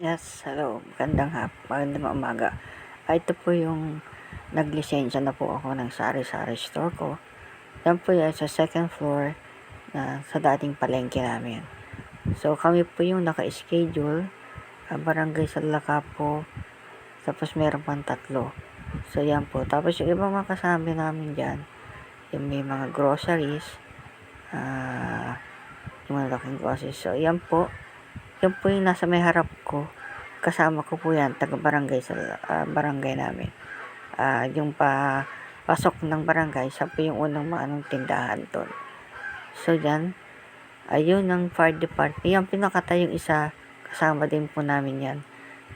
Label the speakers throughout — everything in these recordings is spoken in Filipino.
Speaker 1: Yes, hello. Magandang hap, magandang umaga. Ah, ito po yung naglisensya na po ako ng sari-sari store ko. Yan po yan sa second floor na sa dating palengke namin. So kami po yung naka-schedule. ah, barangay sa Lacapo. Tapos meron pang tatlo. So yan po. Tapos yung ibang mga kasama namin dyan, yung may mga groceries, ah, yung mga laking groceries. So yan po. Yan po yung nasa may harap ko. Kasama ko po yan, taga barangay sa ah, barangay namin. Ah, yung pa pasok ng barangay, siya po yung unang maanong tindahan doon. So yan, ayun ang fire department. Yung pinakatay yung isa, kasama din po namin yan.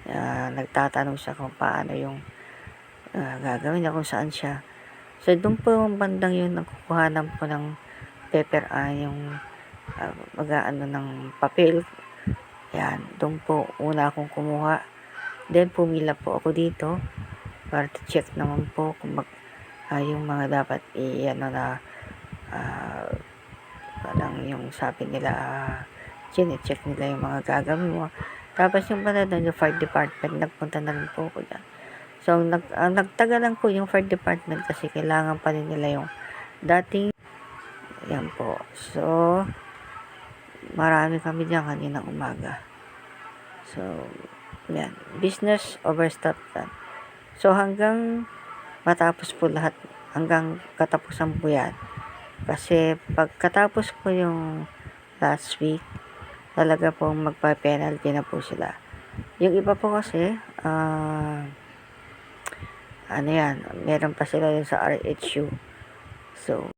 Speaker 1: Ah, nagtatanong siya kung paano yung ah, gagawin niya, kung saan siya. So doon po yung bandang yun, nagkukuhanan po ng paper, ah, yung uh, mag-ano ng papel, yan, doon po una akong kumuha. Then pumila po ako dito para check naman po kung mag, ah, yung mga dapat i-ano na ah, parang yung sabi nila uh, check nila yung mga gagawin mo. Tapos yung pala doon, yung fire department, nagpunta na rin po ako dyan. So, nag, ang nagtagalan po yung fire department kasi kailangan pa rin nila yung dating yan po. So, marami kami dyan kaninang umaga. So, yan. Business overstop plan. So, hanggang matapos po lahat, hanggang katapusan po yan. Kasi, pagkatapos po yung last week, talaga pong magpa-penalty na po sila. Yung iba po kasi, ah, ano yan, meron pa sila yun sa RHU. So,